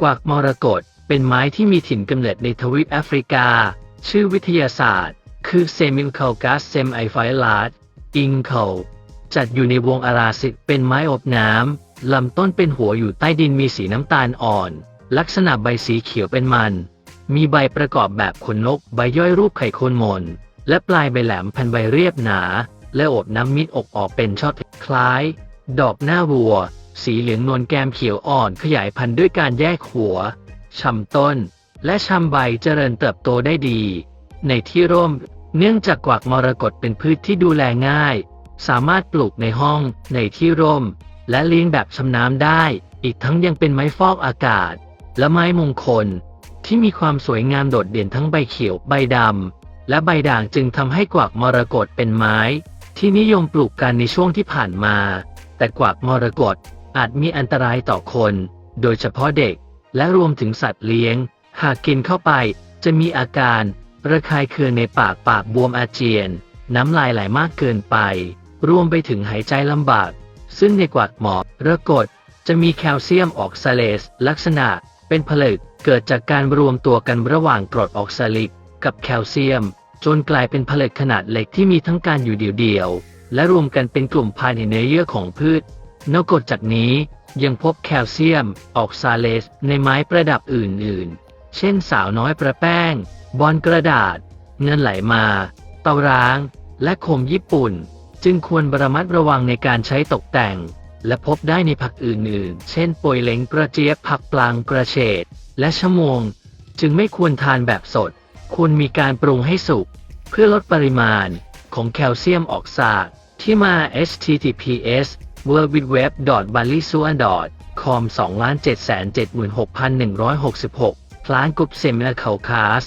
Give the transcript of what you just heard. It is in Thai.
กวักมรกตเป็นไม้ที่มีถิ่นกำเนิดในทวีปแอฟริกา ชื่อวิทยาศาสตร์ คือเซมิลคากัสเซมไอไฟลาดอิงเคจัดอยู่ในวงอาราสิกเป็นไม้อบน้ำลำต้นเป็นหัวอยู่ใต้ดินมีสีน้ำตาลอ่อน ลักษณะใบสีเขียวเป็นมัน มีใบประกอบแบบขนนกใบย่อยรูปไข่โคนมน และปลายใบแหลมพันใบเรียบหนา และอบน้ำมิดอกออกเป็นช่อคล้าย ดอกหน้าวัว สีเหลืองนวลแกมเขียวอ่อนขยายพันธุ์ด้วยการแยกหัวชำต้น และชำใบเจริญเติบโตได้ดี ในที่ร่ม เนื่องจากกวักมรกตเป็นพืชที่ดูแลง่าย สามารถปลูกในห้อง ในที่ร่ม และเลี้ยงแบบชำน้ำได้ อีกทั้งยังเป็นไม้ฟอกอากาศ และไม้มงคล ที่มีความสวยงามโดดเด่นทั้งใบเขียวใบดำและใบด่างจึงทำให้กวักมรกตเป็นไม้ ที่นิยมปลูกกันในช่วงที่ผ่านมา แต่กวักมรกต อาจมีอันตรายต่อคน โดยเฉพาะเด็ก และรวมถึงสัตว์เลี้ยง หากกินเข้าไปจะมีอาการ ระคายเคืองในปากปากบวมอาเจียน น้ำลายไหลมากเกินไป รวมไปถึงหายใจลำบาก ซึ่งในกวักหมอระกดจะมีแคลเซียมออกซาเลสลักษณะเป็นผลึกเกิดจากการรวมตัวกันระหว่างกรดออกซาลิก กับแคลเซียม จนกลายเป็นผลึกขนาดเล็กที่มีทั้งการอยู่เดี่ยวๆและรวมกันเป็นกลุ่มภายในเนื้อเยื่อของพืช นอกจากนี้ยังพบแคลเซียม ออกซาเลส ในไม้ประดับอื่นๆ เช่นสาวน้อยประแป้ง บอลกระดาษ เงินไหลมา เตาร้าง และโคมญี่ปุ่น จึงควรระมัดระวังในการใช้ตกแต่ง และพบได้ในผักอื่นๆ เช่นปวยเล้งกระเจี๊ยบผักปลางกระเฉด และชะมวง จึงไม่ควรทานแบบสด ควรมีการปรุงให้สุก เพื่อลดปริมาณของแคลเซียมออกซากที่มา https w w w b a l i s u a c o m 2 7 7 6 1 6 6 พลานกุบเซมิลาเคาคาส